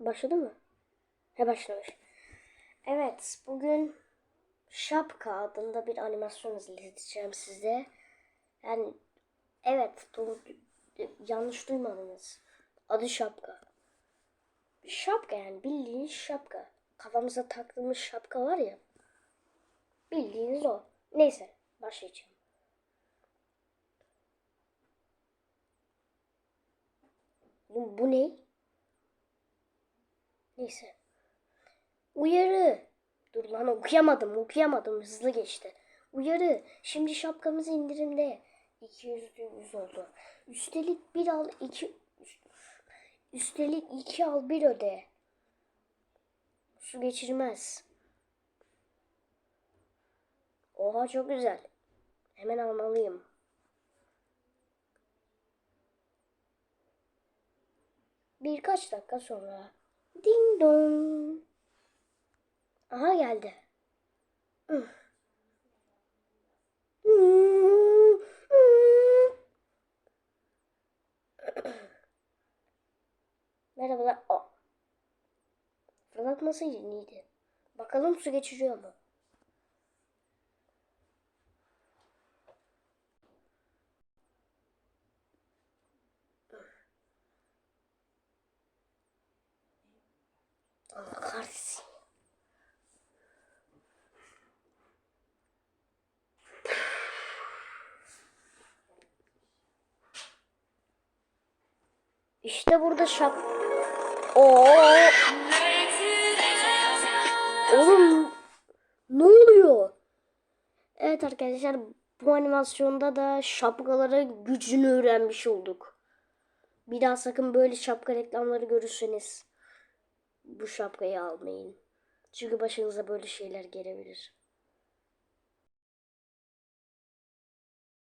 Başladı mı? He başlamış. Evet bugün Şapka adında bir animasyon izleteceğim size. Yani evet doğru, yanlış duymadınız. Adı Şapka. Şapka yani bildiğin şapka. Kafamıza taktığımız şapka var ya. Bildiğiniz o. Neyse başlayacağım. Bu, bu ne? Neyse. Uyarı. Dur lan okuyamadım okuyamadım hızlı geçti. Uyarı. Şimdi şapkamız indirimde. 200 100 oldu. Üstelik bir al iki üstelik iki al bir öde. Su geçirmez. Oha çok güzel. Hemen almalıyım. Birkaç dakika sonra. Ding dong. Aha geldi. Merhabalar. Fırlatması iyiydi. Bakalım su geçiriyor mu? Kahretsin. İşte burada şap... Oo. Oğlum ne oluyor? Evet arkadaşlar bu animasyonda da şapkalara gücünü öğrenmiş olduk. Bir daha sakın böyle şapka reklamları görürseniz bu şapkayı almayın. Çünkü başınıza böyle şeyler gelebilir.